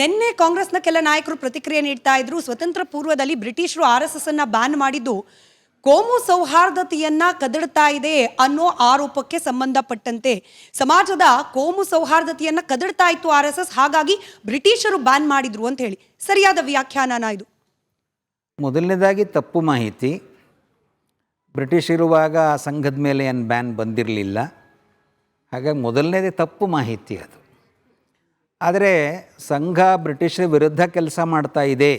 ನಿನ್ನೆ ಕಾಂಗ್ರೆಸ್ನ ಕೆಲ ನಾಯಕರು ಪ್ರತಿಕ್ರಿಯೆ ನೀಡ್ತಾ ಇದ್ರು. ಸ್ವತಂತ್ರ ಪೂರ್ವದಲ್ಲಿ ಬ್ರಿಟಿಷರು ಆರ್ ಎಸ್ ಎಸ್ ಅನ್ನ ಬ್ಯಾನ್ ಮಾಡಿದ್ದು ಕೋಮು ಸೌಹಾರ್ದತೆಯನ್ನ ಕದಡ್ತಾ ಇದೆ ಅನ್ನೋ ಆರೋಪಕ್ಕೆ ಸಂಬಂಧಪಟ್ಟಂತೆ. ಸಮಾಜದ ಕೋಮು ಸೌಹಾರ್ದತೆಯನ್ನ ಕದಡ್ತಾ ಇತ್ತು ಆರ್ ಎಸ್ ಎಸ್, ಹಾಗಾಗಿ ಬ್ರಿಟಿಷರು ಬ್ಯಾನ್ ಮಾಡಿದ್ರು ಅಂತ ಹೇಳಿ. ಸರಿಯಾದ ವ್ಯಾಖ್ಯಾನನ ಇದು. ಮೊದಲನೇದಾಗಿ ತಪ್ಪು ಮಾಹಿತಿ. ಬ್ರಿಟಿಷ್ ಇರುವಾಗ ಆ ಸಂಘದ ಮೇಲೆ ಏನು ಬ್ಯಾನ್ ಬಂದಿರಲಿಲ್ಲ. ಹಾಗಾಗಿ ಮೊದಲನೇದೇ ತಪ್ಪು ಮಾಹಿತಿ ಅದು. ಆದರೆ ಸಂಘ ಬ್ರಿಟಿಷರ ವಿರುದ್ಧ ಕೆಲಸ ಮಾಡ್ತಾ ಇದೆ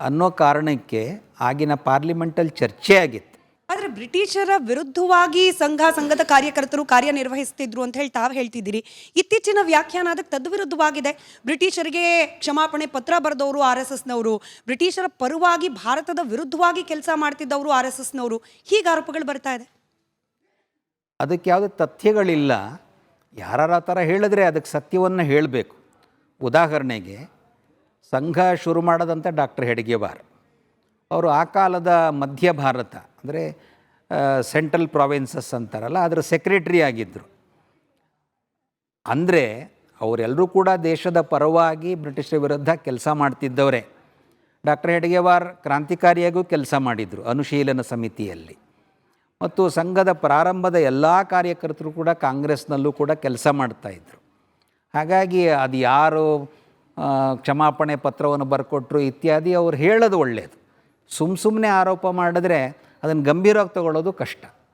ಅನ್ನೋ ಕಾರಣಕ್ಕೆ ಆಗಿನ ಪಾರ್ಲಿಮೆಂಟಲ್ಲಿ ಚರ್ಚೆ ಆಗಿತ್ತು. ಆದರೆ ಬ್ರಿಟಿಷರ ವಿರುದ್ಧವಾಗಿ ಸಂಘ ಸಂಘದ ಕಾರ್ಯಕರ್ತರು ಕಾರ್ಯನಿರ್ವಹಿಸ್ತಿದ್ರು ಅಂತ ಹೇಳಿ ತಾವು ಹೇಳ್ತಿದ್ದೀರಿ. ಇತ್ತೀಚಿನ ವ್ಯಾಖ್ಯಾನ ಅದಕ್ಕೆ ತದ್ವಿರುದ್ಧವಾಗಿದೆ. ಬ್ರಿಟಿಷರಿಗೆ ಕ್ಷಮಾಪಣೆ ಪತ್ರ ಬರೆದವರು ಆರ್ ಎಸ್ ಎಸ್ನವರು. ಬ್ರಿಟಿಷರ ಪರವಾಗಿ ಭಾರತದ ವಿರುದ್ಧವಾಗಿ ಕೆಲಸ ಮಾಡ್ತಿದ್ದವರು ಆರ್ ಎಸ್ ಎಸ್ನವರು. ಹೀಗೆ ಆರೋಪಗಳು ಬರ್ತಾ ಇದೆ. ಅದಕ್ಕೆ ಯಾವುದೇ ತಥ್ಯಗಳಿಲ್ಲ. ಯಾರು ಥರ ಹೇಳಿದ್ರೆ ಅದಕ್ಕೆ ಸತ್ಯವನ್ನು ಹೇಳಬೇಕು. ಉದಾಹರಣೆಗೆ, ಸಂಘ ಶುರು ಮಾಡದಂಥ ಡಾಕ್ಟರ್ ಹೆಡ್ಗೆವಾರ್ ಅವರು ಆ ಕಾಲದ ಮಧ್ಯ ಭಾರತ, ಅಂದರೆ ಸೆಂಟ್ರಲ್ ಪ್ರಾವಿನ್ಸಸ್ ಅಂತಾರಲ್ಲ, ಅದರ ಸೆಕ್ರೆಟ್ರಿ ಆಗಿದ್ದರು ಅಂದರೆ ಅವರೆಲ್ಲರೂ ಕೂಡ ದೇಶದ ಪರವಾಗಿ ಬ್ರಿಟಿಷರ ವಿರುದ್ಧ ಕೆಲಸ ಮಾಡ್ತಿದ್ದವರೇ. ಡಾಕ್ಟರ್ ಹೆಡ್ಗೆವಾರ್ ಕ್ರಾಂತಿಕಾರಿಯಾಗೂ ಕೆಲಸ ಮಾಡಿದರು ಅನುಶೀಲನ ಸಮಿತಿಯಲ್ಲಿ. ಮತ್ತು ಸಂಘದ ಪ್ರಾರಂಭದ ಎಲ್ಲ ಕಾರ್ಯಕರ್ತರು ಕೂಡ ಕಾಂಗ್ರೆಸ್ನಲ್ಲೂ ಕೂಡ ಕೆಲಸ ಮಾಡ್ತಾಯಿದ್ರು ಹಾಗಾಗಿ ಅದು ಯಾರು ಕ್ಷಮಾಪಣೆ ಪತ್ರವನ್ನು ಬರ್ಕೊಟ್ರು ಇತ್ಯಾದಿ ಅವ್ರು ಹೇಳೋದು ಒಳ್ಳೆಯದು ಸುಮ್ಮ ಸುಮ್ಮನೆ ಆರೋಪ ಮಾಡಿದ್ರೆ ಅದನ್ನು ಗಂಭೀರವಾಗಿ ತಗೊಳ್ಳೋದು ಕಷ್ಟ.